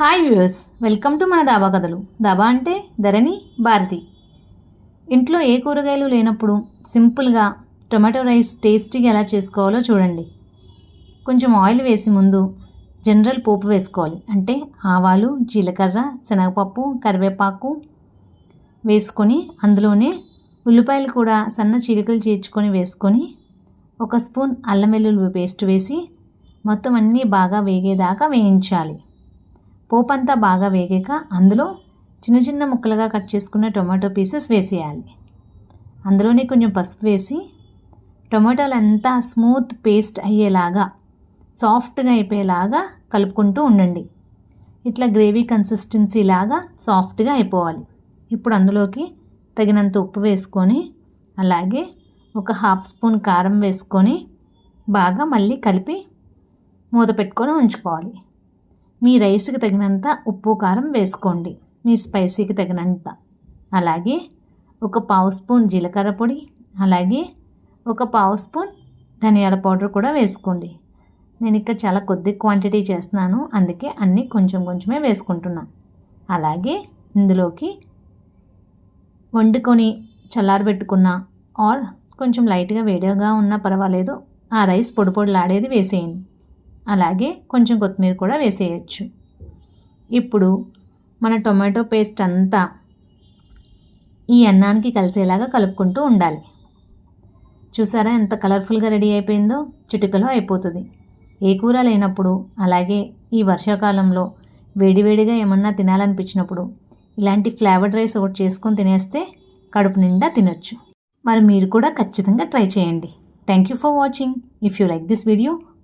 Hi viewers welcome to మన దాబా కథలు. దాబా అంటే ధరణి భారతి. ఇంట్లో ఏ కూరగాయలు లేనప్పుడు సింపుల్గా టొమాటో రైస్ టేస్టీగా ఎలా చేసుకోవాలో చూడండి. కొంచెం ఆయిల్ వేసి ముందు జనరల్ పోపు వేసుకోవాలి. అంటే ఆవాలు జీలకర్ర శనగపప్పు కరివేపాకు వేసుకొని అందులోనే ఉల్లిపాయలు కూడా సన్న చీలికలు చేర్చుకొని వేసుకొని ఒక స్పూన్ అల్లం వెల్లుల్లి పేస్ట్ వేసి మొత్తం అన్నీ బాగా వేగేదాకా వేయించాలి. పోపంతా అంతా బాగా వేగాక అందులో చిన్న చిన్న ముక్కలుగా కట్ చేసుకున్న టొమాటో పీసెస్ వేసేయాలి. అందులోనే కొంచెం పసుపు వేసి టొమాటోలు అంతా స్మూత్ పేస్ట్ అయ్యేలాగా సాఫ్ట్గా అయిపోయేలాగా కలుపుకుంటూ ఉండండి. ఇట్లా గ్రేవీ కన్సిస్టెన్సీ లాగా సాఫ్ట్గా అయిపోవాలి. ఇప్పుడు అందులోకి తగినంత ఉప్పు వేసుకొని అలాగే ఒక హాఫ్ స్పూన్ కారం వేసుకొని బాగా మళ్ళీ కలిపి మూత పెట్టుకొని ఉంచుకోవాలి. మీ రైస్కి తగినంత ఉప్పు కారం వేసుకోండి. మీ స్పైసీకి తగినంత. అలాగే ఒక పావు స్పూన్ జీలకర్ర పొడి అలాగే ఒక పావు స్పూన్ ధనియాల పౌడర్ కూడా వేసుకోండి. నేను ఇక్కడ చాలా కొద్ది క్వాంటిటీ చేస్తున్నాను అందుకే అన్నీ కొంచెం కొంచెమే వేసుకుంటున్నాను అలాగే ఇందులోకి వండుకొని చల్లారబెట్టుకున్న ఆర్ కొంచెం లైట్గా వేడిగా ఉన్నా పర్వాలేదు ఆ రైస్ పొడి పొడిలాడేది వేసేయండి. అలాగే కొంచెం కొత్తిమీర కూడా వేసేయచ్చు. ఇప్పుడు మన టొమాటో పేస్ట్ అంతా ఈ అన్నానికి కలిసేలాగా కలుపుకుంటూ ఉండాలి. చూసారా ఎంత కలర్ఫుల్గా రెడీ అయిపోయిందో? చిటికలో అయిపోతుంది. ఏ కూర లేనప్పుడు అలాగే ఈ వర్షాకాలంలో వేడివేడిగా ఏమన్నా తినాలనిపించినప్పుడు ఇలాంటి ఫ్లేవర్డ్ రైస్ ఒకటి చేసుకొని తినేస్తే కడుపు నిండా తినొచ్చు. మరి మీరు కూడా ఖచ్చితంగా ట్రై చేయండి. Thank you for watching. If you like this video